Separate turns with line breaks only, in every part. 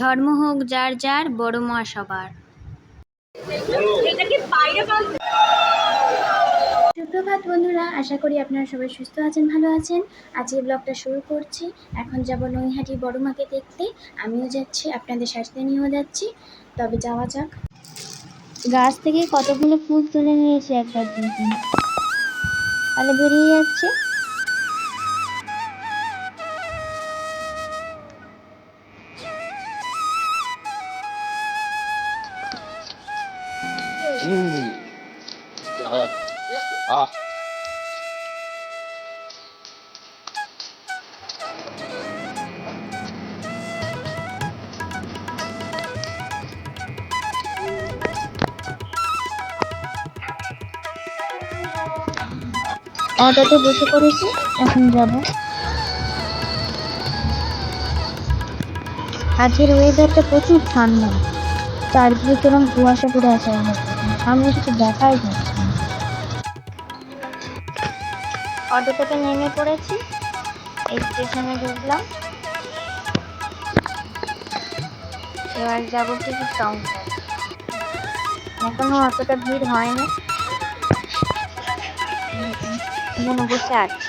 ধর্ম হোক যার যার, বড় মা সবার সুপ্রভাত বন্ধুরা, আশা করি আপনারা সবাই সুস্থ আছেন, ভালো আছেন। আজকে ব্লগটা শুরু করছি। এখন যাব নৈহাটি বড় মাকে দেখতে। আমিও যাচ্ছি, আপনাদের সাথে নিয়েও যাচ্ছি। তবে যাওয়া যাক। গাছ থেকে কতগুলো ফুল তুলে নিয়েছি একবার তাহলে বেরিয়ে যাচ্ছে। অটোতে বসে পড়েছি, এখন যাব। আজকের ওয়েদারটা প্রচুর ঠান্ডা। চারদিকে কেরম কুয়াশা পড়ে আছে সামনে কিছু। দেখাই যাচ্ছে। অটো থেকে নেমে পড়েছি স্টেশনে ঢুকলাম। এবার যাব টিকিট কাউন্টার এখনও অতটা ভিড় হয়নি। বসে আছি।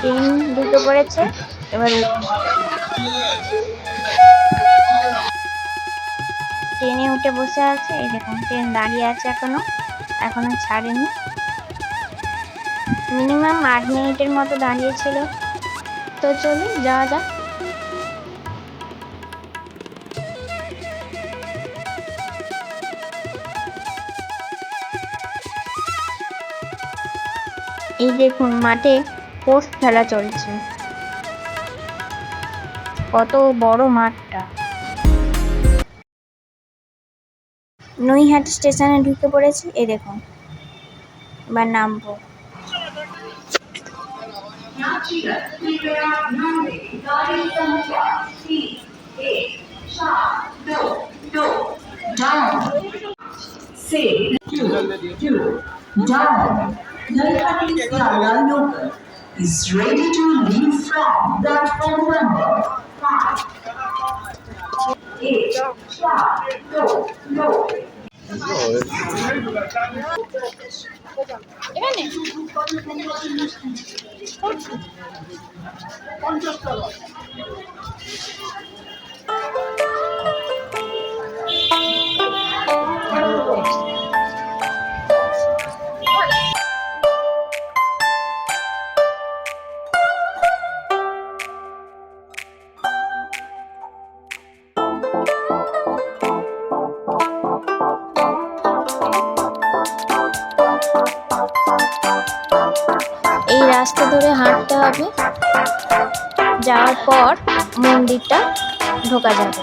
ট্রেন ঢুকে পড়েছে এবার। ট্রেনে উঠে বসে আছে, এই দেখুন, ট্রেন দাঁড়িয়ে আছে এখনও এখনও ছাড়েনি। মিনিমাম আট মিনিটের মতো দাঁড়িয়েছিল। তো চলুন, যাওয়া যাক। এই দেখুন, মাঠে পোস্ট খেলা চলছে কত বড় মাঠটা নৈহাটি স্টেশনে ঢুকে পড়েছি, এই দেখুন এবার নামবো
Down. Say down. Narihatin Islam local is ready to leave from that phone number 5 8 go,
no, হবে যাওয়ার পর মন্দিরটা ঢোকা যাবে।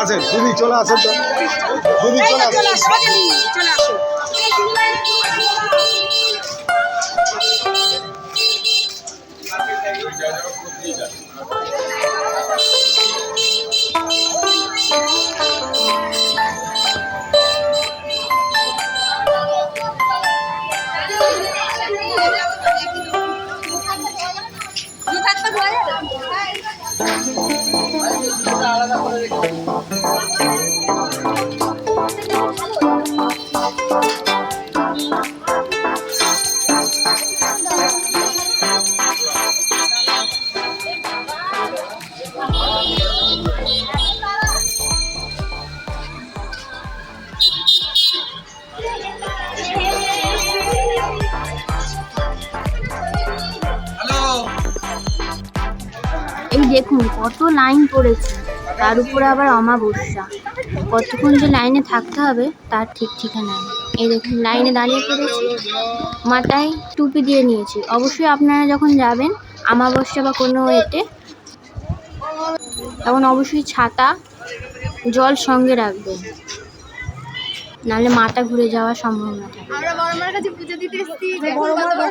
আছেন দিদি চলে আসেন তো। দিদি চলে আসেন
দেখুন কত লাইন পড়েছে। তার উপরে আবার অমাবস্যা। কতক্ষণ যে লাইনে থাকতে হবে তার ঠিক ঠিকানা নেই। এই দেখুন লাইনে দাঁড়িয়ে পড়েছি। মাথায় টুপি দিয়ে নিয়েছি। অবশ্যই আপনারা যখন যাবেন আমাবস্যা বা কোনো এতে তখন অবশ্যই ছাতা জল সঙ্গে রাখবেন। নাহলে মাথা ঘুরে যাওয়ার সম্ভাবনা থাকে।
আমরা কাছে পুজো দিতে এসেছি।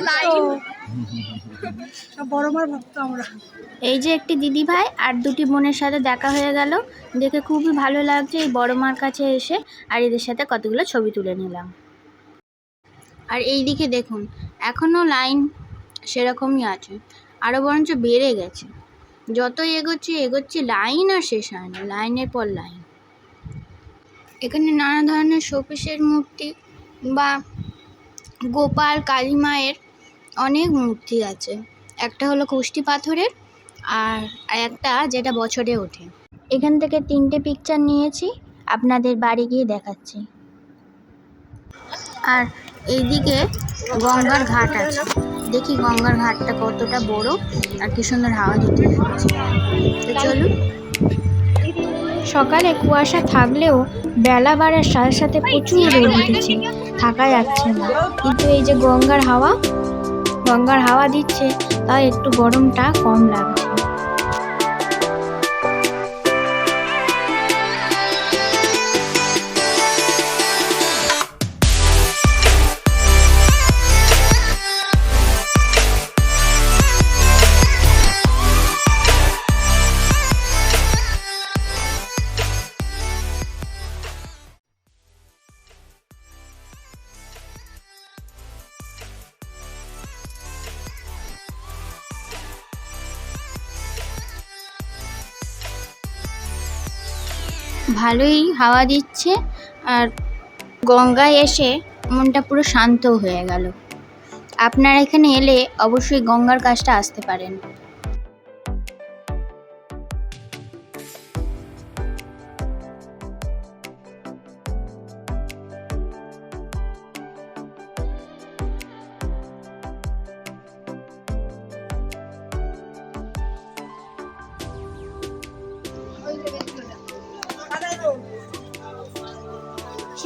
লাইন।
ভক্ত আমরা।
এই যে একটি দিদি ভাই আর দুটি বোনের সাথে দেখা হয়ে গেল। দেখে খুবই ভালো লাগছে এই বড় মার কাছে এসে আর এদের সাথে কতগুলো ছবি তুলে নিলাম। আর এই দিকে দেখুন এখনও লাইন সেরকমই আছে আরও বরঞ্চ বেড়ে গেছে। যত এগোচ্ছি এগোচ্ছি, লাইন আর শেষ হয় না, লাইনের পর লাইন। এখানে নানা ধরনের শোপিসের মূর্তি বা গোপাল কালী মায়ের অনেক মূর্তি আছে। একটা হলো কুষ্টি পাথরের আর একটা যেটা বছরে ওঠে। এখান থেকে তিনটে পিকচার নিয়েছি, আপনাদের বাড়ি গিয়ে দেখাচ্ছি। আর এইদিকে গঙ্গার ঘাট আছে। দেখি গঙ্গার ঘাটটা কতটা বড় আর কি সুন্দর হাওয়া দিতে চলুন। সকালে কুয়াশা থাকলেও বেলা বাড়ার সাথে সাথে প্রচুর রোদ উঠেছে, থাকা যাচ্ছে না। কিন্তু এই যে গঙ্গার হাওয়া গঙ্গার হাওয়া দিচ্ছে, তাই একটু গরমটা কম লাগছে। ভালোই হাওয়া দিচ্ছে আর গঙ্গায় এসে মনটা পুরো শান্ত হয়ে গেল। আপনারা এখানে এলে অবশ্যই গঙ্গার কাজটা আসতে পারেন।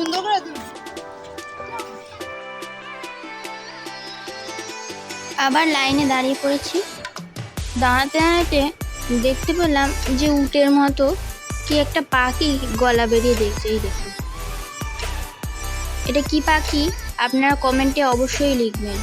সুন্দর করে
আবার লাইনে দাঁড়িয়ে পড়েছি। দাঁড়াতে দাঁড়াতে দেখতে পেলাম যে উটের মতো কি একটা পাখি গলা বেরিয়ে দেখছে, এই দেখুন। এটা কি পাখি? আপনারা কমেন্টে অবশ্যই লিখবেন।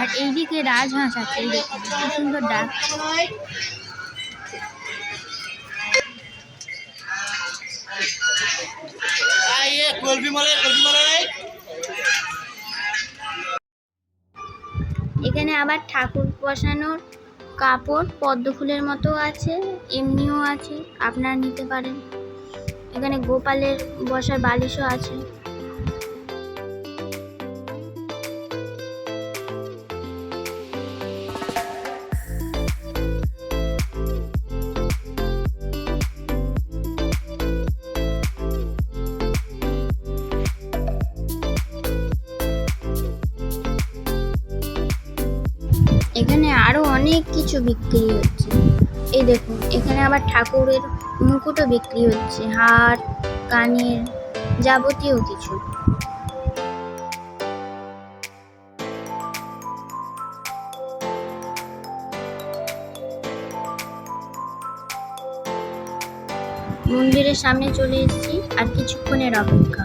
আর এইদিকে রাজহাঁস আছে এই দেখুন সুন্দর ডাক। এখানে আবার ঠাকুর বসানোর কাপড় পদ্ম ফুলের মতো আছে এমনিও আছে আপনারা নিতে পারেন। এখানে গোপালের বসার বালিশও আছে। কিছু বিক্রি হচ্ছে। এই দেখুন, এখানে আবার ঠাকুরের মুকুটও বিক্রি হচ্ছে, হার, কানের যাবতীয় কিছু। মন্দিরের সামনে চলে এসেছি, আর কিছুক্ষণের অপেক্ষা।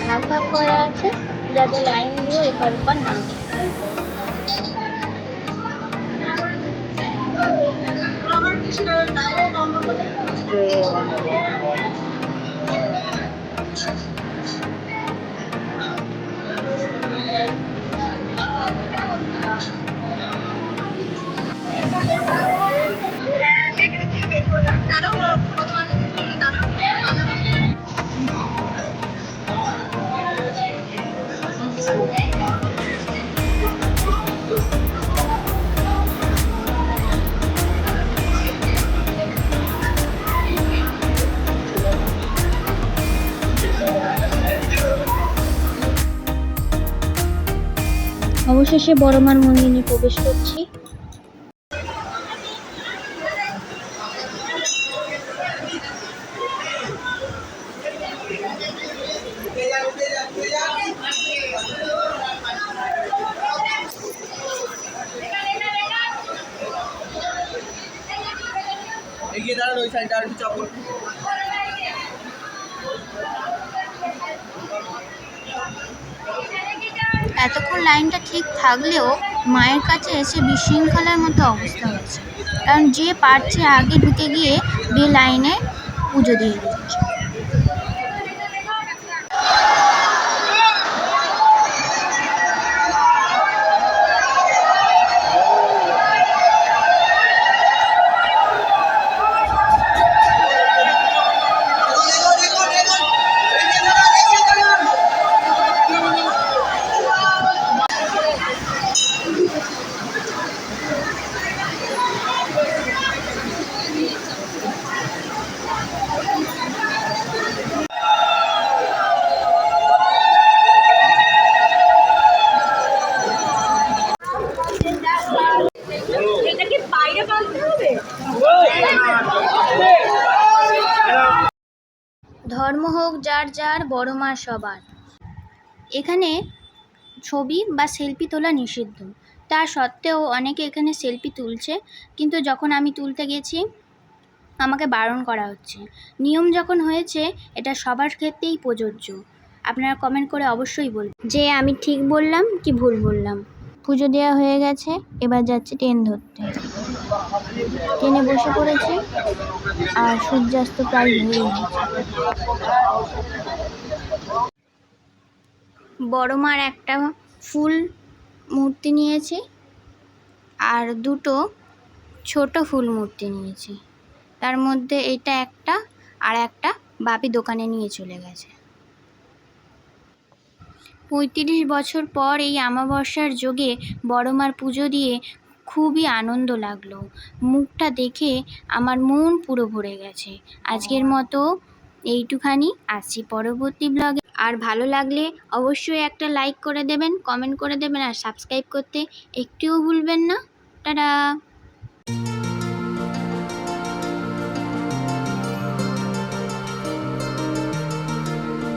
ভাগ ভাগ করা আছে যাতে লাইনগুলো এপার ওপার না যায়। অবশেষে বড়মার মন্দিরে প্রবেশ করছি।
আর
এতক্ষণ লাইনটা ঠিক থাকলেও মায়ের কাছে এসে বিশৃঙ্খলার মতো অবস্থা হচ্ছে। কারণ যে পারছে আগে ঢুকে গিয়ে বে লাইনে পুজো দিয়ে দিচ্ছে ধর্ম হোক, যার যার, বড় মা সবার। এখানে ছবি বা সেলফি তোলা নিষিদ্ধ। তা সত্ত্বেও অনেকে এখানে সেলফি তুলছে, কিন্তু যখন আমি তুলতে গেছি, আমাকে বারণ করা হচ্ছে। নিয়ম যখন হয়েছে, এটা সবার ক্ষেত্রেই প্রযোজ্য। আপনারা কমেন্ট করে অবশ্যই বলবেন। যে আমি ঠিক বললাম কি ভুল বললাম? পুজো দেওয়া হয়ে গেছে, এবার যাচ্ছে ট্রেন ধরতে। ট্রেনে বসে পড়েছি, আর সূর্যাস্ত প্রায় হয়ে গেছে। বড় মার একটা ফুল মূর্তি নিয়েছি, আর দুটো ছোট ফুল মূর্তি নিয়েছি। তার মধ্যে এটা একটা, আর একটা বাপি দোকানে নিয়ে চলে গেছে। পঁয়ত্রিশ বছর পর এই আমাবস্যার যোগে বড় মার পুজো দিয়ে খুবই আনন্দ লাগল। মুখটা দেখে আমার মন পুরো ভরে গেছে। আজকের মতো এইটুখানি। আসছি পরবর্তী ব্লগে। আর ভালো লাগলে অবশ্যই একটা লাইক করে দেবেন, কমেন্ট করে দেবেন, আর সাবস্ক্রাইব করতে একটুও ভুলবেন না। টাটা!